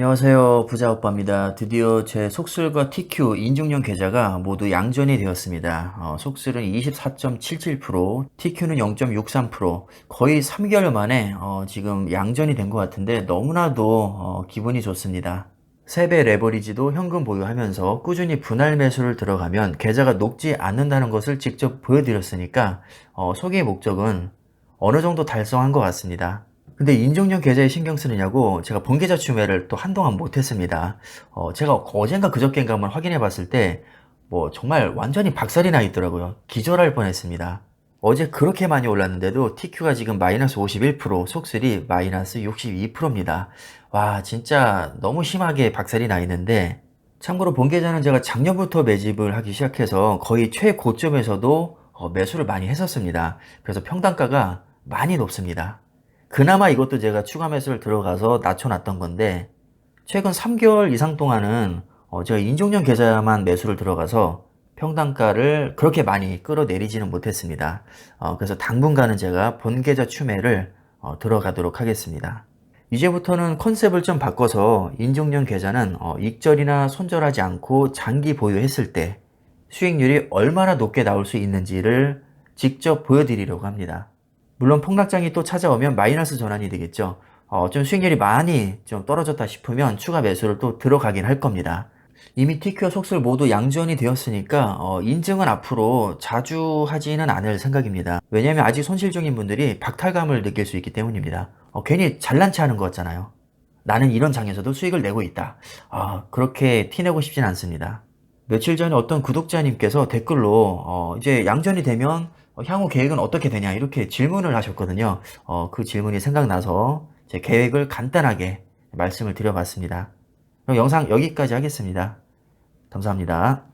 안녕하세요. 부자오빠입니다. 드디어 제 속술과 TQ 인증용 계좌가 모두 양전이 되었습니다. 어, 속술은 24.77%, TQ는 0.63%, 거의 3개월 만에 어, 지금 양전이 된 것 같은데 너무나도 어, 기분이 좋습니다. 세배 레버리지도 현금 보유하면서 꾸준히 분할 매수를 들어가면 계좌가 녹지 않는다는 것을 직접 보여드렸으니까 어, 소개의 목적은 어느 정도 달성한 것 같습니다. 근데 인종용 계좌에 신경 쓰느냐고 제가 본계좌 추매를 또 한동안 못했습니다. 어, 제가 어젠가 그저께인가 한번 확인해 봤을 때, 뭐 정말 완전히 박살이 나 있더라고요. 기절할 뻔했습니다. 어제 그렇게 많이 올랐는데도 TQ가 지금 마이너스 51%, 속슬이 마이너스 62%입니다. 와, 진짜 너무 심하게 박살이 나 있는데, 참고로 본계좌는 제가 작년부터 매집을 하기 시작해서 거의 최고점에서도 어, 매수를 많이 했었습니다. 그래서 평단가가 많이 높습니다. 그나마 이것도 제가 추가 매수를 들어가서 낮춰놨던 건데 최근 3개월 이상 동안은 어, 제가 인종용 계좌만 매수를 들어가서 평단가를 그렇게 많이 끌어내리지는 못했습니다. 어, 그래서 당분간은 제가 본 계좌 추매를 어, 들어가도록 하겠습니다. 이제부터는 컨셉을 좀 바꿔서 인종용 계좌는 어, 익절이나 손절하지 않고 장기 보유했을 때 수익률이 얼마나 높게 나올 수 있는지를 직접 보여드리려고 합니다. 물론 폭락장이 또 찾아오면 마이너스 전환이 되겠죠. 어, 좀 수익률이 많이 좀 떨어졌다 싶으면 추가 매수를 또 들어가긴 할 겁니다. 이미 TQ와 속술 모두 양전이 되었으니까 어, 인증은 앞으로 자주 하지는 않을 생각입니다. 왜냐하면 아직 손실 중인 분들이 박탈감을 느낄 수 있기 때문입니다. 어, 괜히 잘난 체 하는 것 같잖아요. 나는 이런 장에서도 수익을 내고 있다. 아, 그렇게 티내고 싶진 않습니다. 며칠 전에 어떤 구독자님께서 댓글로 어, 이제 양전이 되면 어, 향후 계획은 어떻게 되냐 이렇게 질문을 하셨거든요. 어, 그 질문이 생각나서 제 계획을 간단하게 말씀을 드려봤습니다. 그럼 영상 여기까지 하겠습니다. 감사합니다.